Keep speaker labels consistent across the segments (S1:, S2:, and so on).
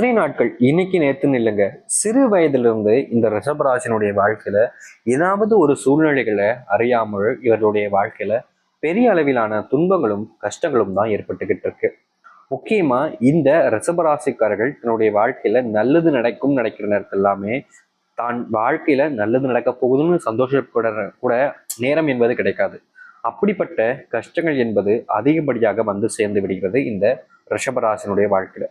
S1: எத்தனை நாட்கள் இன்னைக்கு நேத்துன்னு இல்லைங்க. சிறு வயதிலிருந்து இந்த ரிஷபராசினுடைய வாழ்க்கையில ஏதாவது ஒரு சூழ்நிலைகளை அறியாமல் இவர்களுடைய வாழ்க்கையில பெரிய அளவிலான துன்பங்களும் கஷ்டங்களும் தான் ஏற்பட்டுக்கிட்டு இருக்கு. முக்கியமா இந்த ரிஷபராசிக்காரர்கள் தன்னுடைய வாழ்க்கையில நல்லது நடக்கும் நடக்கிற நேரத்தில் எல்லாமே தான் வாழ்க்கையில நல்லது நடக்க போகுதுன்னு சந்தோஷப்பட கூட நேரம் என்பது கிடைக்காது. அப்படிப்பட்ட கஷ்டங்கள் என்பது அதிகப்படியாக வந்து சேர்ந்து விடுகிறது இந்த ரிஷபராசினுடைய வாழ்க்கையில.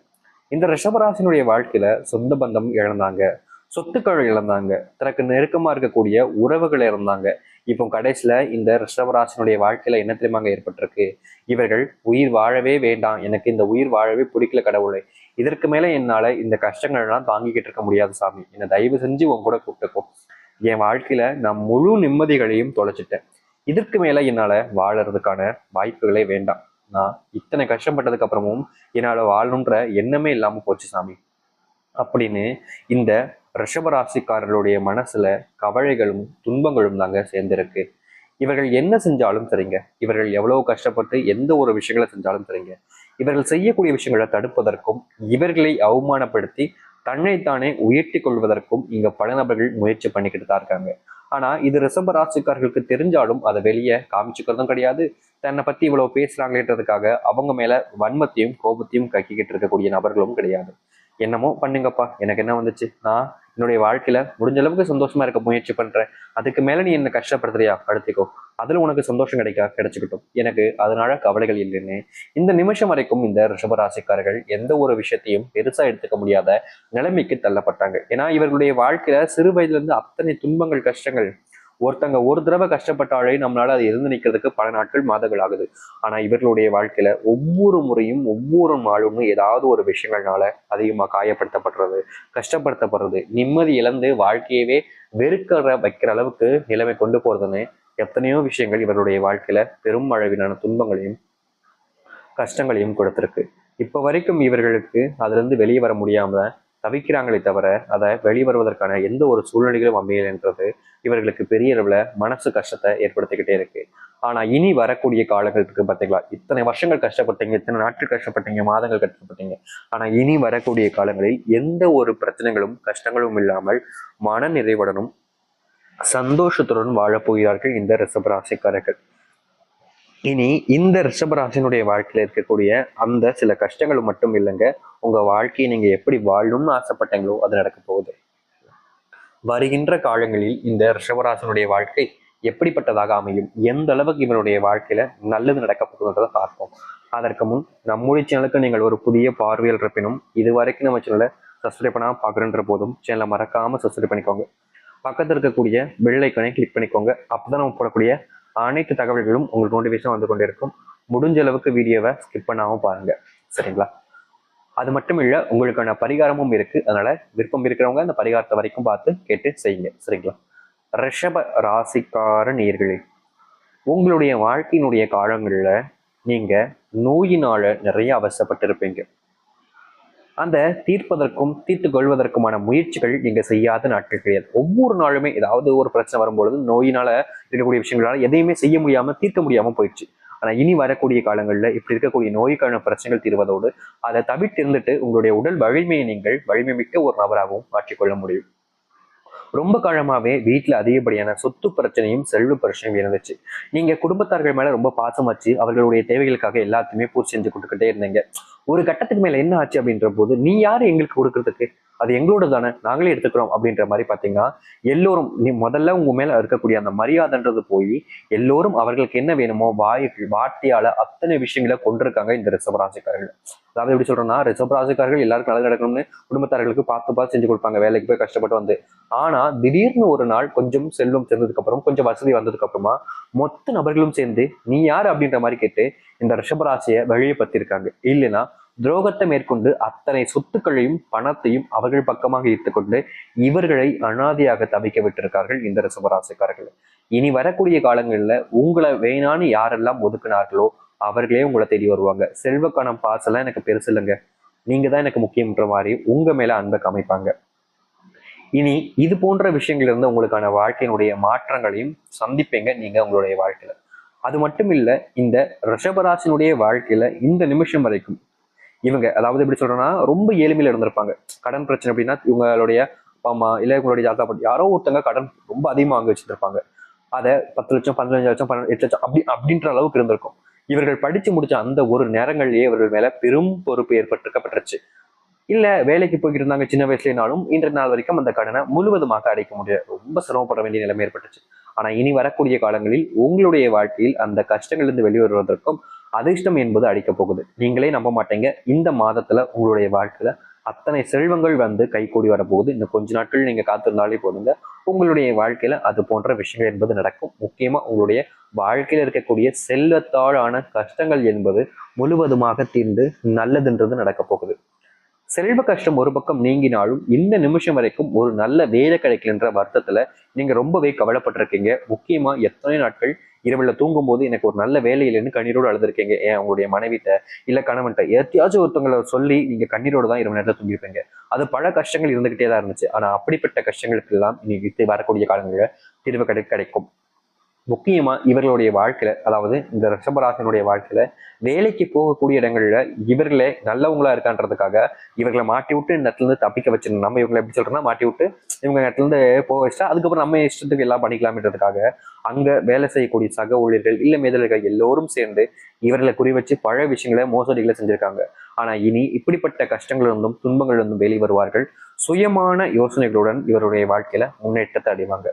S1: இந்த ரிஷபராசினுடைய வாழ்க்கையில சொந்த பந்தம் இழந்தாங்க. சொத்துக்கள் இழந்தாங்க. தனக்கு நெருக்கமா இருக்கக்கூடிய உறவுகள் இழந்தாங்க. இப்போ கடைசியில இந்த ரிஷபராசினுடைய வாழ்க்கையில என்ன தெரியுமாங்க ஏற்பட்டிருக்கு? இவர்கள் உயிர் வாழவே வேண்டாம். எனக்கு இந்த உயிர் வாழவே பிடிக்கல கடவுளை. இதற்கு மேல என்னால இந்த கஷ்டங்கள் எல்லாம் தாங்கிக்கிட்டு இருக்க முடியாது சாமி. என்னை தயவு செஞ்சு உன் கூட கூப்பிட்டுக்கோ. என் வாழ்க்கையில நான் முழு நிம்மதிகளையும் தொலைச்சிட்டேன். இதற்கு மேல என்னால வாழறதுக்கான வாய்ப்புகளே வேண்டாம். நான் இத்தனை கஷ்டப்பட்டதுக்கு அப்புறமும் என்னால வாழணுன்ற எண்ணமே இல்லாமல் போச்சு சாமி. அப்படின்னு இந்த ரிஷபராசிக்காரர்களுடைய மனசுல கவலைகளும் துன்பங்களும் தாங்க சேர்ந்திருக்கு. இவர்கள் என்ன செஞ்சாலும் சரிங்க. இவர்கள் எவ்வளவு கஷ்டப்பட்டு எந்த ஒரு விஷயங்களை செஞ்சாலும் சரிங்க. இவர்கள் செய்யக்கூடிய விஷயங்களை தடுப்பதற்கும் இவர்களை அவமானப்படுத்தி தன்னைத்தானே உயர்த்தி கொள்வதற்கும் இங்க பல நபர்கள் முயற்சி பண்ணிக்கிட்டு தான் இருக்காங்க. ஆனா இது ரிஷப ராசிக்காரர்களுக்கு தெரிஞ்சாலும் அதை வெளியே காமிச்சுக்கிறதும் கிடையாது. தன்னை பத்தி இவ்வளவு பேசுகிறாங்கன்றதுக்காக அவங்க மேல வன்மத்தையும் கோபத்தையும் கக்கிக்கிட்டு இருக்கக்கூடிய நபர்களும் கிடையாது. என்னமோ பண்ணுங்கப்பா. எனக்கு என்ன வந்துச்சு? நான் என்னுடைய வாழ்க்கையில முடிஞ்ச அளவுக்கு சந்தோஷமா இருக்க முயற்சி பண்றேன். அதுக்கு மேல நீ என்ன கஷ்டப்படுத்துறியா? படுத்திக்கோ. அதுல உனக்கு சந்தோஷம் கிடைக்கா? கிடைச்சிக்கிட்டும். எனக்கு அதனால கவலைகள் இல்லைன்னு இந்த நிமிஷம் வரைக்கும் இந்த ரிஷபராசிக்காரர்கள் எந்த ஒரு விஷயத்தையும் பெருசா எடுத்துக்க முடியாத நிலைமைக்கு தள்ளப்பட்டாங்க. ஏன்னா இவர்களுடைய வாழ்க்கையில சிறு வயதுல இருந்து அத்தனை துன்பங்கள் கஷ்டங்கள் ஒருத்தங்க ஒரு தடவை கஷ்டப்பட்டாலே நம்மளால அது இருந்து நிற்கிறதுக்கு பல நாட்கள் மாதங்கள் ஆகுது. ஆனா இவர்களுடைய வாழ்க்கையில ஒவ்வொரு முறையும் ஒவ்வொரு நாளும் ஏதாவது ஒரு விஷயங்கள்னால அதிகமா காயப்படுத்தப்படுறது கஷ்டப்படுத்தப்படுறது நிம்மதி இழந்து வாழ்க்கையவே வெறுக்கிற வைக்கிற அளவுக்கு நிலைமை கொண்டு போறதுன்னு எத்தனையோ விஷயங்கள் இவருடைய வாழ்க்கையில பெரும் அளவிலான துன்பங்களையும் கஷ்டங்களையும் கொடுத்திருக்கு. இப்ப வரைக்கும் இவர்களுக்கு அதுல இருந்து வெளியே வர முடியாம தவிக்கிறாங்களே தவிர அதை வெளிவருவதற்கான எந்த ஒரு சூழ்நிலைகளும் அமையலைன்றது இவர்களுக்கு பெரிய அளவுல மனசு கஷ்டத்தை ஏற்படுத்திக்கிட்டே இருக்கு. ஆனா இனி வரக்கூடிய காலங்கள் இருக்கு பாத்தீங்களா? இத்தனை வருஷங்கள் கஷ்டப்பட்டீங்க இத்தனை நாட்கள் கஷ்டப்பட்டீங்க மாதங்கள் கஷ்டப்பட்டீங்க. ஆனா இனி வரக்கூடிய காலங்களில் எந்த ஒரு பிரச்சனைகளும் கஷ்டங்களும் இல்லாமல் மன நிறைவுடனும் சந்தோஷத்துடன் வாழப்போகிறார்கள் இந்த ரிசபராசிக்காரர்கள் இனி இந்த ரிஷபராசினுடைய வாழ்க்கையில இருக்கக்கூடிய அந்த சில கஷ்டங்கள் மட்டும் இல்லைங்க. உங்க வாழ்க்கையை நீங்கள் எப்படி வாழணும்னு ஆசைப்பட்டீங்களோ அது நடக்க போகுது. வருகின்ற காலங்களில் இந்த ரிஷபராசனுடைய வாழ்க்கை எப்படிப்பட்டதாக அமையும்? எந்த அளவுக்கு இவருடைய வாழ்க்கையில நல்லது நடக்க போகுதுன்றதை பார்ப்போம். அதற்கு முன் நம்முடைய சேனலுக்கு நீங்கள் ஒரு புதிய பார்வையில் இருப்பினும் இது வரைக்கும் நம்ம சேனலை சப்ஸ்கிரைப் பண்ணாமல் பார்க்குறன்ற போதும் சேனலை மறக்காமல் சப்ஸ்கிரைப் பண்ணிக்கோங்க. பக்கத்தில் இருக்கக்கூடிய பெல் ஐக்கனை கிளிக் பண்ணிக்கோங்க. அப்பதான் நம்ம போடக்கூடிய அனைத்து தகவல்களும் உங்களுக்கு நோட்டிஃபிகேஷன் வந்து கொண்டே இருக்கும் முடிஞ்ச அளவுக்கு வீடியோவை ஸ்கிப் பண்ணாமல் பாருங்கள் சரிங்களா? அது மட்டும் இல்லை உங்களுக்கான பரிகாரமும் இருக்குது அதனால் விருப்பம் இருக்கிறவங்க அந்த பரிகாரத்தை வரைக்கும் பார்த்து கேட்டு செய்யுங்க. சரிங்களா? ரிஷப ராசிக்கார நேர்களே உங்களுடைய வாழ்க்கையினுடைய காலங்களில் நீங்கள் நோயினால் நிறைய அவசப்பட்டிருப்பீங்க. அந்த தீர்ப்பதற்கும் தீர்த்து கொள்வதற்குமான முயற்சிகள் நீங்க செய்யாத நாட்கள் கிடையாது. ஒவ்வொரு நாளுமே ஏதாவது ஒரு பிரச்சனை வரும்பொழுது நோயினால இருக்கக்கூடிய விஷயங்களால எதையுமே செய்ய முடியாம தீர்க்க முடியாம போயிடுச்சு. ஆனா இனி வரக்கூடிய காலங்களில் இப்படி இருக்கக்கூடிய நோய்க்கான பிரச்சனைகள் தீர்வதோடு அதை தவிர்த்திருந்துட்டு உங்களுடைய உடல் வலிமையை நீங்கள் வலிமை மிக்க ஒரு நபராகவும் மாற்றிக்கொள்ள முடியும். ரொம்ப காலமாகவே வீட்டில் அதிகப்படியான சொத்து பிரச்சனையும் செல்வ பிரச்சனையும் இருந்துச்சு. நீங்கள் குடும்பத்தார்கள் மேலே ரொம்ப பாசம் வச்சு அவர்களுடைய தேவைகளுக்காக எல்லாத்தையுமே பூர்த்தி செஞ்சு கொடுத்துக்கிட்டே இருந்தீங்க. ஒரு கட்டத்துக்கு மேல என்ன ஆச்சு அப்படின்ற போது நீ யாரு எங்களுக்கு கொடுக்கறதுக்கு? அது எங்களோட தானே நாங்களே எடுத்துக்கிறோம் அப்படின்ற மாதிரி பாத்தீங்கன்னா எல்லோரும் நீ முதல்ல உங்க மேல இருக்கக்கூடிய அந்த மரியாதைன்றது போய் எல்லோரும் அவர்களுக்கு என்ன வேணுமோ வாய் வார்த்தையால அத்தனை விஷயங்களை கொண்டிருக்காங்க இந்த ரிசவராசிக்காரர்கள் அதாவது எப்படி சொல்றோம்னா ரிசவராசிக்காரர்கள் எல்லாருக்கும் நல்லது நடக்கணும்னு குடும்பத்தார்களுக்கு பார்த்து பார்த்து செஞ்சு கொடுப்பாங்க வேலைக்கு போய் கஷ்டப்பட்டு வந்து. ஆனா திடீர்னு ஒரு நாள் கொஞ்சம் செல்வம் சேர்ந்ததுக்கு அப்புறம் கொஞ்சம் வசதி வந்ததுக்கு அப்புறமா மொத்த நபர்களும் சேர்ந்து நீ யார் அப்படின்ற மாதிரி கேட்டு இந்த ரிஷபராசியை வெளியே பத்திருக்காங்க இல்லைன்னா துரோகத்தை மேற்கொண்டு அத்தனை சொத்துக்களையும் பணத்தையும் அவர்கள் பக்கமாக ஈர்த்துக்கொண்டு இவர்களை அனாதையாக தவிக்க விட்டிருக்கார்கள் இந்த ரிஷபராசிக்காரர்கள். இனி வரக்கூடிய காலங்களில் உங்களை வேணான்னு யாரெல்லாம் ஒதுக்குனார்களோ அவர்களே உங்களை தேடி வருவாங்க. செல்வக்கணம் பாசெல்லாம் எனக்கு பெருசு இல்லைங்க. நீங்க தான் எனக்கு முக்கியம்ன்ற மாதிரி உங்க மேல அன்பை காமிப்பாங்க. இனி இது போன்ற விஷயங்கள் இருந்து உங்களுக்கான வாழ்க்கையினுடைய மாற்றங்களையும் சந்திப்பீங்க நீங்க உங்களுடைய வாழ்க்கையில. அது மட்டும் இல்லை இந்த ரிஷபராசினுடைய வாழ்க்கையில இந்த நிமிஷம் வரைக்கும் இவங்க அதாவது எப்படி சொல்றேன்னா ரொம்ப ஏழ்மையில இருந்திருப்பாங்க. கடன் பிரச்சனை அப்படின்னா இவங்களுடைய அப்பா அம்மா இல்லை இவங்களுடைய தாத்தா பாட்டி யாரோ ஒருத்தங்க கடன் ரொம்ப அதிகமாக வாங்கி வச்சிருப்பாங்க அதை பத்து லட்சம் பதினஞ்சு லட்சம் பன்னெண்டு எட்டு லட்சம் அப்படி அப்படின்ற அளவுக்கு இருந்திருக்கும். இவர்கள் படிச்சு முடிச்ச அந்த ஒரு நேரங்களிலேயே இவர்கள் மேல பெரும் பொறுப்பு ஏற்பட்டிருக்கப்பட்டுருச்சு. இல்லை வேலைக்கு போய்கிட்டு இருந்தாங்க சின்ன வயசுலனாலும் இன்றைய நாள் வரைக்கும் அந்த கடனை முழுவதுமாக அடைக்க முடியாது ரொம்ப சிரமப்பட வேண்டிய நிலைமை ஏற்பட்டுச்சு. ஆனால் இனி வரக்கூடிய காலங்களில் உங்களுடைய வாழ்க்கையில் அந்த கஷ்டங்கள்லேருந்து வெளிவருவதற்கும் அதிர்ஷ்டம் என்பது அடிக்கப் போகுது. நீங்களே நம்ப மாட்டீங்க. இந்த மாதத்துல உங்களுடைய வாழ்க்கையில அத்தனை செல்வங்கள் வந்து கைகூடி வரப்போகுது. இன்னும் கொஞ்ச நாட்கள் நீங்க காத்திருந்தாலே போதுங்க. உங்களுடைய வாழ்க்கையில அது போன்ற விஷயங்கள் என்பது நடக்கும். முக்கியமாக உங்களுடைய வாழ்க்கையில் இருக்கக்கூடிய செல்வத்தாழான கஷ்டங்கள் என்பது முழுவதுமாக தீர்ந்து நல்லதுன்றது நடக்கப் போகுது. செல்வ கஷ்டம் ஒரு பக்கம் நீங்கினாலும் இந்த நிமிஷம் வரைக்கும் ஒரு நல்ல வேலை கிடைக்கலன்ற வருத்தத்துல நீங்க ரொம்பவே கவலைப்பட்டிருக்கீங்க. முக்கியமா எத்தனை நாட்கள் இரவுல தூங்கும் போது எனக்கு ஒரு நல்ல வேலை இல்லைன்னு கண்ணீரோடு அழுதுருக்கீங்க. ஏன் உங்களுடைய மனைவிட்ட இல்ல கணவன்கிட்ட எத்தையாச்சும் ஒருத்தவங்களை சொல்லி நீங்க கண்ணீரோடு தான் இரவு நேரத்தில் தூங்கிருப்பீங்க அது பல கஷ்டங்கள் இருந்துகிட்டே தான் இருந்துச்சு. ஆனா அப்படிப்பட்ட கஷ்டங்களுக்கு எல்லாம் இன்னைக்கு வரக்கூடிய காலங்களில் தீர்வு கிடை கிடைக்கும். முக்கியமா இவர்களுடைய வாழ்க்கையில அதாவது இந்த ரிஷபராசனுடைய வாழ்க்கையில வேலைக்கு போகக்கூடிய இடங்கள்ல இவர்களே நல்லவங்களா இருக்கான்றதுக்காக இவர்களை மாட்டி விட்டு இந்த இடத்துல இருந்து தப்பிக்க வச்சிடணும். நம்ம இவங்களை எப்படி சொல்றோம்னா மாட்டி விட்டு இவங்க இடத்துல இருந்து போக வச்சுட்டா அதுக்கப்புறம் நம்ம இஷ்டத்துக்கு எல்லாம் பண்ணிக்கலாம்ன்றதுக்காக அங்க வேலை செய்யக்கூடிய சக ஊழியர்கள் இல்ல மேதல்கள் எல்லோரும் சேர்ந்து இவர்களை குறி வச்சு பழைய விஷயங்களை மோசடிகளை செஞ்சிருக்காங்க. ஆனா இனி இப்படிப்பட்ட கஷ்டங்கள் இருந்தும் துன்பங்கள் இருந்தும் வெளி வருவார்கள். சுயமான யோசனைகளுடன் இவருடைய வாழ்க்கையில முன்னேற்றத்தை அடைவாங்க.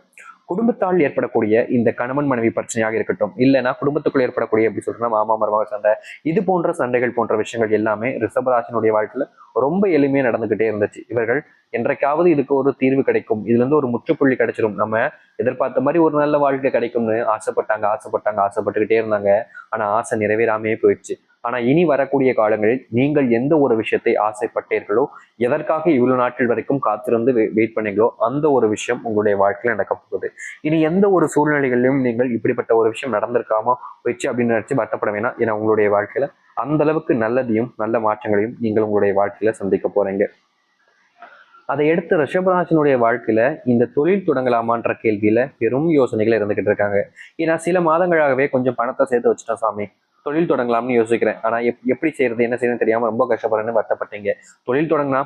S1: குடும்பத்தால் ஏற்படக்கூடிய இந்த கணவன் மனைவி பிரச்சனையாக இருக்கட்டும் இல்லைன்னா குடும்பத்துக்குள் ஏற்படக்கூடிய எப்படி சொல்றோம்னா மாமா மருமக சண்டை இது போன்ற சண்டைகள் போன்ற விஷயங்கள் எல்லாமே ரிஷபராசினுடைய வாழ்க்கையில ரொம்ப எளிமையா நடந்துகிட்டே இருந்துச்சு. இவர்கள் என்றைக்காவது இதுக்கு ஒரு தீர்வு கிடைக்கும். இதுல இருந்து ஒரு முற்றுப்புள்ளி கிடைச்சிரும். நம்ம எதிர்பார்த்த மாதிரி ஒரு நல்ல வாழ்க்கை கிடைக்கும்னு ஆசைப்பட்டாங்க ஆசைப்பட்டாங்க ஆசைப்பட்டுக்கிட்டே இருந்தாங்க. ஆனா ஆசை நிறைவேறாமே போயிடுச்சு. ஆனா இனி வரக்கூடிய காலங்களில் நீங்கள் எந்த ஒரு விஷயத்தை ஆசைப்பட்டீர்களோ எதற்காக இவ்வளவு நாட்கள் வரைக்கும் காத்திருந்து வெயிட் பண்ணீங்களோ அந்த ஒரு விஷயம் உங்களுடைய வாழ்க்கையில நடக்க போகுது. இனி எந்த ஒரு சூழ்நிலைகளிலும் நீங்கள் இப்படிப்பட்ட ஒரு விஷயம் நடந்திருக்காம போயிடுச்சு அப்படின்னு நினைச்சு வருத்தப்பட வேணாம். ஏன்னா உங்களுடைய வாழ்க்கையில அந்த அளவுக்கு நல்லதையும் நல்ல மாற்றங்களையும் நீங்கள் உங்களுடைய வாழ்க்கையில சந்திக்க போறீங்க. அதை எடுத்து ரிஷபராஜனுடைய வாழ்க்கையில இந்த தொழில் தொடங்கலாமான்ற கேள்வியில பெரும் யோசனைகள் இருந்துகிட்டு இருக்காங்க. ஏன்னா சில மாதங்களாகவே கொஞ்சம் பணத்தை சேர்த்து வச்சுட்டோம் சாமி. தொழில் தொடங்கலாம்னு யோசிக்கிறேன். ஆனால் எப் எப்படி செய்யறது என்ன செய்யணும் தெரியாம ரொம்ப கஷ்டப்படுறேன்னு வருத்தப்பட்டீங்க. தொழில் தொடங்கினா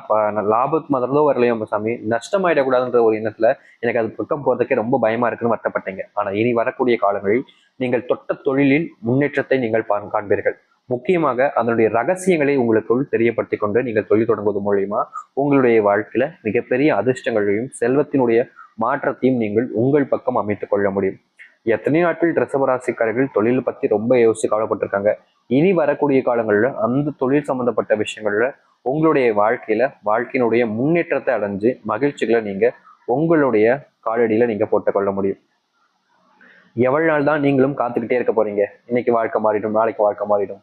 S1: லாபத்து மதரதோ வரலையோ சாமி. நஷ்டமாயிடக்கூடாதுன்ற ஒரு எண்ணத்துல எனக்கு அது பக்கம் போறதுக்கே ரொம்ப பயமா இருக்குன்னு வருத்தப்பட்டீங்க. ஆனால் இனி வரக்கூடிய காலங்களில் நீங்கள் தொட்ட தொழிலில் முன்னேற்றத்தை நீங்கள் காண்பீர்கள். முக்கியமாக அதனுடைய ரகசியங்களை உங்களுக்குள் தெரியப்படுத்தி கொண்டு நீங்கள் தொழில் தொடங்குவது மூலியமா உங்களுடைய வாழ்க்கையில மிகப்பெரிய அதிர்ஷ்டங்களையும் செல்வத்தினுடைய மாற்றத்தையும் நீங்கள் உங்கள் பக்கம் அமைத்துக் கொள்ள முடியும். எத்தனை நாட்கள் ரிசவராசிக்காரர்கள் தொழில் பத்தி ரொம்ப யோசிச்சு கவலைப்பட்டிருக்காங்க. இனி வரக்கூடிய காலங்களில் அந்த தொழில் சம்பந்தப்பட்ட விஷயங்கள்ல உங்களுடைய வாழ்க்கையில வாழ்க்கையினுடைய முன்னேற்றத்தை அடைஞ்சு மகிழ்ச்சிகளை நீங்க உங்களுடைய காலடியில நீங்க போட்டுக்கொள்ள முடியும். எவ்வளவு நாள் தான் நீங்களும் காத்துக்கிட்டே இருக்க போறீங்க? இன்னைக்கு வாழ்க்கை மாறிடும் நாளைக்கு வாழ்க்கை மாறிடும்.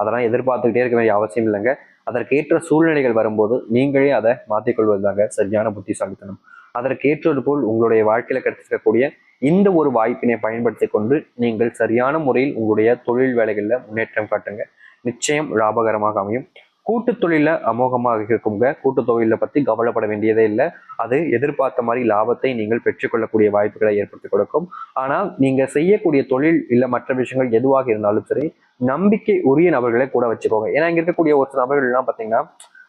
S1: அதெல்லாம் எதிர்பார்த்துக்கிட்டே இருக்க வேண்டிய அவசியம் இல்லைங்க. அதற்கேற்ற சூழ்நிலைகள் வரும்போது நீங்களே அதை மாற்றிக்கொள்வது தாங்க சரியான புத்திசாலித்தனம். அதற்கேற்றது போல் உங்களுடைய வாழ்க்கையில கிடைச்சிருக்கக்கூடிய இந்த ஒரு வாய்ப்பினை பயன்படுத்தி கொண்டு நீங்கள் சரியான முறையில் உங்களுடைய தொழில் வேலைகளில் முன்னேற்றம் காட்டுங்க. நிச்சயம் லாபகரமாக அமையும். கூட்டு தொழில அமோகமாக இருக்குங்க. கூட்டு தொழில பத்தி கவலைப்பட வேண்டியதே இல்லை. அது எதிர்பார்த்த மாதிரி லாபத்தை நீங்கள் பெற்றுக்கொள்ளக்கூடிய வாய்ப்புகளை ஏற்படுத்தி கொடுக்கும். ஆனால் நீங்க செய்யக்கூடிய தொழில் இல்ல மற்ற விஷயங்கள் எதுவாக இருந்தாலும் சரி நம்பிக்கை உரிய நபர்களை கூட வச்சுக்கோங்க. ஏன்னா இங்க இருக்கக்கூடிய ஒரு சில நபர்கள் எல்லாம் பாத்தீங்கன்னா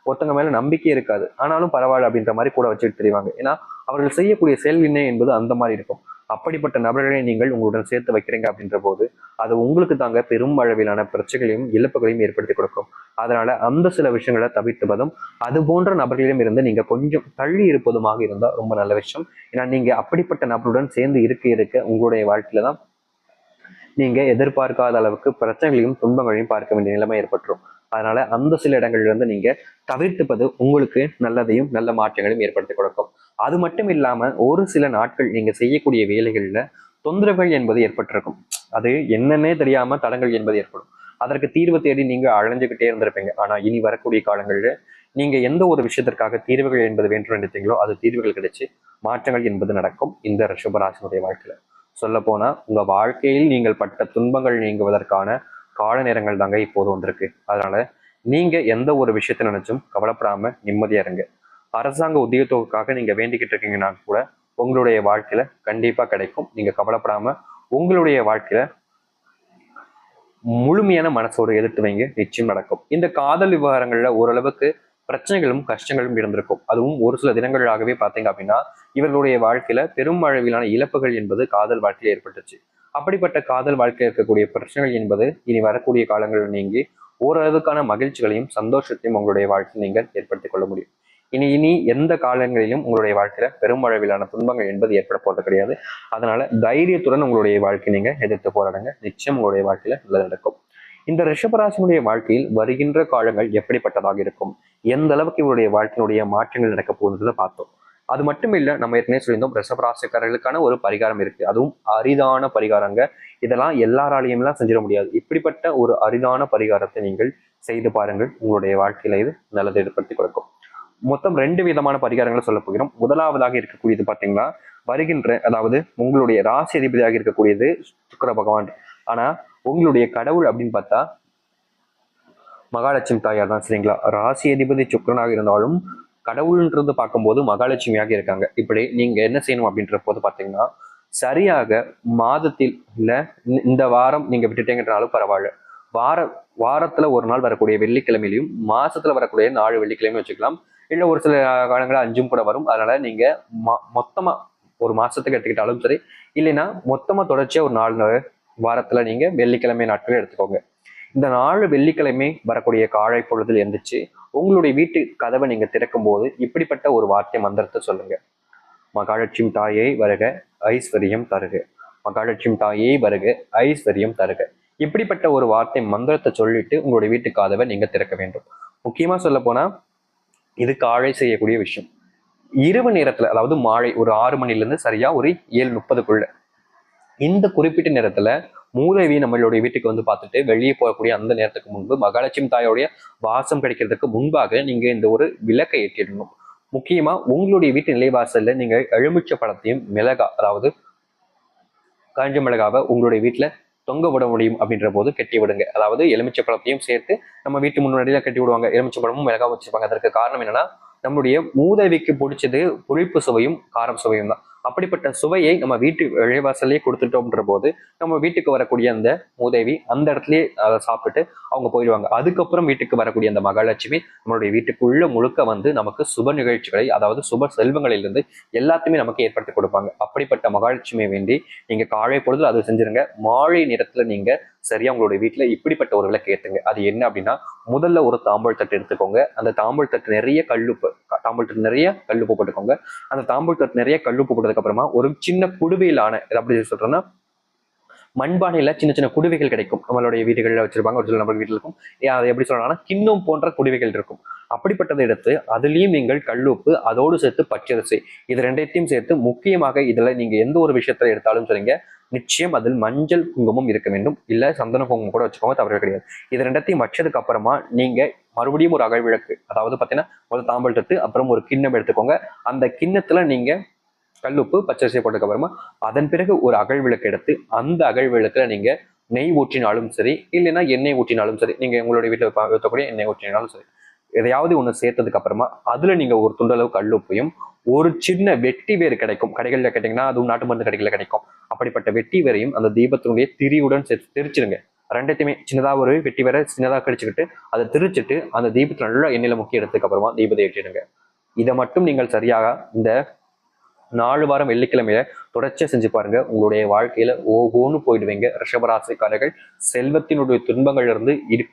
S1: ஒருத்தங்க மேல நம்பிக்கை இருக்காது. ஆனாலும் பரவாயில்ல அப்படின்ற மாதிரி கூட வச்சுட்டு தெரிவாங்க. ஏன்னா அவர்கள் செய்யக்கூடிய செயல் என்ன என்பது அந்த மாதிரி இருக்கும். அப்படிப்பட்ட நபர்களை நீங்கள் உங்களுடன் சேர்த்து வைக்கிறீங்க அப்படின்ற போது அது உங்களுக்கு தாங்க பெரும் அளவிலான பிரச்சனைகளையும் இழப்புகளையும் ஏற்படுத்தி கொடுக்கும். அதனால அந்த சில விஷயங்களை தவிர்த்துவதும் அது போன்ற நபர்களிடம் இருந்து நீங்க கொஞ்சம் தள்ளி இருப்பதுமாக இருந்தால் ரொம்ப நல்ல விஷயம். ஏன்னா நீங்க அப்படிப்பட்ட நபருடன் சேர்ந்து இருக்க இருக்க உங்களுடைய வாழ்க்கையில தான் நீங்க எதிர்பார்க்காத அளவுக்கு பிரச்சனைகளையும் துன்பங்களையும் பார்க்க வேண்டிய நிலைமை ஏற்பட்டுரும். அதனால அந்த சில இடங்கள்ல வந்து நீங்க தவிர்த்துப்பது உங்களுக்கு நல்லதையும் நல்ல மாற்றங்களையும் ஏற்படுத்தி கொடுக்கும். அது மட்டும் இல்லாம ஒரு சில நாட்கள் நீங்க செய்யக்கூடிய வேலைகள்ல தொந்தரவுகள் என்பது ஏற்பட்டிருக்கும். அது என்னன்னே தெரியாம தடங்கள் என்பது ஏற்படும். அதற்கு தீர்வு தேடி நீங்க அழைஞ்சுக்கிட்டே இருந்திருப்பீங்க. ஆனா இனி வரக்கூடிய காலங்களில் நீங்க எந்த ஒரு விஷயத்திற்காக தீர்வுகள் என்பது வேண்டும் நினைத்தீங்களோ அது தீர்வுகள் கிடைச்சு மாற்றங்கள் என்பது நடக்கும். இந்த ரிஷபராசினுடைய வாழ்க்கையில. சொல்ல போனா உங்க வாழ்க்கையில் நீங்கள் பட்ட துன்பங்கள் நீங்குவதற்கான கால நேரங்கள் தாங்க இப்போது வந்திருக்கு. அதனால நீங்க எந்த ஒரு விஷயத்தை நினைச்சும் கவலைப்படாம நிம்மதியா இருங்க. அரசாங்க உத்தியோகத்துக்காக நீங்க வேண்டிக்கிட்டு இருக்கீங்கன்னா கூட உங்களுடைய வாழ்க்கையில கண்டிப்பா கிடைக்கும். நீங்க கவலைப்படாம உங்களுடைய வாழ்க்கையில முழுமையான மனசோடு எதிர்த்து வைங்க. நிச்சயம் நடக்கும். இந்த காதல் விவகாரங்கள்ல ஓரளவுக்கு பிரச்சனைகளும் கஷ்டங்களும் இருந்திருக்கும். அதுவும் ஒரு சில தினங்களாகவே பார்த்தீங்க அப்படின்னா இவர்களுடைய வாழ்க்கையில பெரும் அளவிலான இழப்புகள் என்பது காதல் வாழ்க்கையில் ஏற்பட்டுச்சு. அப்படிப்பட்ட காதல் வாழ்க்கையில் இருக்கக்கூடிய பிரச்சனைகள் என்பது இனி வரக்கூடிய காலங்களில் நீங்கி ஓரளவுக்கான மகிழ்ச்சிகளையும் சந்தோஷத்தையும் உங்களுடைய வாழ்க்கையில் நீங்கள் ஏற்படுத்திக் கொள்ள முடியும். இனி இனி எந்த காலங்களிலும் உங்களுடைய வாழ்க்கையில பெரும் அளவிலான துன்பங்கள் என்பது ஏற்பட போறது கிடையாது. அதனால தைரியத்துடன் உங்களுடைய வாழ்க்கை நீங்க எதிர்த்து போராடுங்க. நிச்சயம் உங்களுடைய வாழ்க்கையில நல்லது நடக்கும். இந்த ரிஷபராசினுடைய வாழ்க்கையில் வருகின்ற காலங்கள் எப்படிப்பட்டதாக இருக்கும்? எந்த அளவுக்கு இவருடைய வாழ்க்கையினுடைய மாற்றங்கள் நடக்க போகுதுன்னு பார்த்தோம். அது மட்டும் இல்ல நம்ம ஏற்கனவே சொல்லியிருந்தோம் ரிஷபராசிக்காரர்களுக்கான ஒரு பரிகாரம் இருக்கு. அதுவும் அரிதான பரிகாரங்க. இதெல்லாம் எல்லாராலையும் எல்லாம் செஞ்சிட முடியாது. இப்படிப்பட்ட ஒரு அரிதான பரிகாரத்தை நீங்கள் செய்து பாருங்கள். உங்களுடைய வாழ்க்கையில இது நல்லது ஏற்படுத்தி கொடுக்கும். மொத்தம் ரெண்டு விதமான பரிகாரங்களை சொல்ல போகிறோம். முதலாவதாக இருக்கக்கூடியது பாத்தீங்கன்னா வருகின்ற அதாவது உங்களுடைய ராசி அதிபதியாக இருக்கக்கூடியது சுக்கர பகவான். ஆனா உங்களுடைய கடவுள் அப்படின்னு பார்த்தா மகாலட்சுமி தாயார் தான் சரிங்களா? ராசி அதிபதி சுக்கரனாக இருந்தாலும் கடவுள்ன்றது பார்க்கும்போது மகாலட்சுமியாக இருக்காங்க. இப்படி நீங்க என்ன செய்யணும் அப்படின்ற போது பார்த்தீங்கன்னா சரியாக மாதத்தில் இல்லை இந்த- இந்த வாரம் நீங்க விட்டுட்டேங்கன்றாலும் பரவாயில்ல. வார வாரத்துல ஒரு நாள் வரக்கூடிய வெள்ளிக்கிழமையிலையும் மாசத்துல வரக்கூடிய நாலு வெள்ளிக்கிழமையும் வச்சுக்கலாம். இல்லை ஒரு சில காலங்களில் அஞ்சும் கூட வரும். அதனால நீங்க மொத்தமா ஒரு மாசத்துக்கு எடுத்துக்கிட்டாலும் சரி இல்லைன்னா மொத்தமா தொடர்ச்சியா ஒரு நாலு நாள் வாரத்தில் நீங்கள் வெள்ளிக்கிழமை நாட்கள் எடுத்துக்கோங்க. இந்த நாலு வெள்ளிக்கிழமை வரக்கூடிய காலை பொழுதில் எந்திரிச்சு உங்களுடைய வீட்டு கதவை நீங்கள் திறக்கும் போது இப்படிப்பட்ட ஒரு வார்த்தை மந்திரத்தை சொல்லுங்க. மகாலட்சுமி தாயை வருக ஐஸ்வர்யம் தருக. மகாலட்சுமி தாயை வருக ஐஸ்வர்யம் தருக. இப்படிப்பட்ட ஒரு வார்த்தை மந்திரத்தை சொல்லிட்டு உங்களுடைய வீட்டு கதவை நீங்கள் திறக்க வேண்டும். முக்கியமாக சொல்ல போனால் இது காலை செய்யக்கூடிய விஷயம். இரவு நேரத்தில் அதாவது மாலை ஒரு ஆறு மணிலேருந்து சரியாக ஒரு ஏழு முப்பதுக்குள்ள இந்த குறிப்பிட்ட நேரத்துல மூதேவி நம்மளுடைய வீட்டுக்கு வந்து பார்த்துட்டு வெளியே போகக்கூடிய அந்த நேரத்துக்கு முன்பு மகாலட்சுமி தாயோடைய வாசம் கிடைக்கிறதுக்கு முன்பாக நீங்க இந்த ஒரு விளக்கை ஏற்றிடணும். முக்கியமா உங்களுடைய வீட்டு நிலைவாசல்ல நீங்க எலுமிச்சை பழத்தையும் மிளகா அதாவது காஞ்ச மிளகாவை உங்களுடைய வீட்டுல தொங்க விட முடியும் அப்படின்ற போது கட்டி விடுங்க. அதாவது எலுமிச்சை பழத்தையும் சேர்த்து நம்ம வீட்டு முன்னாடியில கட்டி விடுவாங்க. எலுமிச்சை பழமும் மிளகா வச்சிருப்பாங்க. அதற்கு காரணம் என்னன்னா நம்மளுடைய மூதேவிக்கு பிடிச்சது புளிப்பு சுவையும் காரம் சுவையும் தான். அப்படிப்பட்ட சுவையை நம்ம வீட்டு இழைவாசல்லே கொடுத்துட்டோம்ன்ற போது நம்ம வீட்டுக்கு வரக்கூடிய அந்த மூதேவி அந்த இடத்துலயே அதை சாப்பிட்டு அவங்க போயிடுவாங்க. அதுக்கப்புறம் வீட்டுக்கு வரக்கூடிய அந்த மகாலட்சுமி நம்மளுடைய வீட்டுக்குள்ள முழுக்க வந்து நமக்கு சுப நிகழ்ச்சிகளை அதாவது சுப செல்வங்களிலிருந்து எல்லாத்தையுமே நமக்கு ஏற்படுத்தி கொடுப்பாங்க. அப்படிப்பட்ட மகாலட்சுமியை வேண்டி நீங்க காலை பொழுது அதை செஞ்சிருங்க. மாலை நேரத்துல நீங்க சரியா உங்களுடைய வீட்டுல இப்படிப்பட்ட ஒரு விளக்கு ஏத்துங்க அது என்ன அப்படின்னா முதல்ல ஒரு தாம்பூல் தட்டு எடுத்துக்கோங்க. அந்த தாம்பூல் தட்டு நிறைய கல்லுப்பு தாம்பூல் தட்டு நிறைய கல்லுப்பு போட்டுக்கோங்க. அந்த தாம்பூல் தட்டு நிறைய கல்லுப்பு போட்டதுக்கு அப்புறமா ஒரு சின்ன குடுவையிலான இது அப்படி சொல்றேன்னா மண்பானையில் சின்ன சின்ன குடுவைகள் கிடைக்கும். நம்மளுடைய வீடுகளில் வச்சிருப்பாங்க ஒரு சில நம்ம வீட்டில் இருக்கும். ஏ, அதை எப்படி சொல்லலாம்னா கிண்ணம் போன்ற குடுவைகள் இருக்கும். அப்படிப்பட்டதை எடுத்து அதுலேயும் நீங்கள் கல்லுப்பு அதோடு சேர்த்து பச்சரிசி. இது ரெண்டைத்தையும் சேர்த்து முக்கியமாக இதில் நீங்கள் எந்த ஒரு விஷயத்தில் எடுத்தாலும் சரிங்க நிச்சயம் அதில் மஞ்சள் குங்குமம் இருக்க வேண்டும். இல்லை சந்தன குங்குமம் கூட வச்சுக்கோங்க தவறு கிடையாது. இது ரெண்டத்தையும் வச்சதுக்கு அப்புறமா நீங்கள் மறுபடியும் ஒரு அகழ்விளக்கு அதாவது பார்த்தீங்கன்னா முதல் தாம்பல் தட்டு அப்புறம் ஒரு கிண்ணம் எடுத்துக்கோங்க. அந்த கிண்ணத்தில் நீங்கள் கல்லுப்பு பச்சரிசி போட்டதுக்கு அப்புறமா அதன் பிறகு ஒரு அகழ் விளக்கு எடுத்து அந்த அகழ் விளக்குல நீங்க நெய் ஊற்றினாலும் சரி இல்லைன்னா எண்ணெய் ஊற்றினாலும் சரி நீங்க உங்களுடைய வீட்டில் வைக்கக்கூடிய எண்ணெய் ஊற்றினாலும் சரி எதையாவது ஒன்று சேர்த்ததுக்கு அப்புறமா அதுல நீங்க ஒரு துண்டளவு கல்லுப்பையும் ஒரு சின்ன வெட்டி வேறு கிடைக்கும். கடைகளில் கேட்டிங்கன்னா அதுவும் நாட்டு மருந்து கடைகளில் கிடைக்கும். அப்படிப்பட்ட வெட்டி வேரையும் அந்த தீபத்தினுடைய திரியுடன் சேர்த்து திரிச்சிருங்க. ரெண்டத்தையுமே சின்னதாக ஒரு வெட்டி வேற சின்னதாக கடிச்சுக்கிட்டு அதை திரிச்சிட்டு அந்த தீபத்தை நல்லா எண்ணெயில முக்கிய எடுத்ததுக்கு அப்புறமா தீபத்தை ஏற்றிடுங்க. இதை மட்டும் நீங்கள் சரியாக இந்த நாலு வாரம் வெள்ளிக்கிழமையில தொடர்ச்சியா செஞ்சு பாருங்க. உங்களுடைய வாழ்க்கையில ஓகோன்னு போயிடுவீங்க. ரிஷபராசிக்காரர்கள் செல்வத்தினுடைய துன்பங்கள்ல இருந்து இரு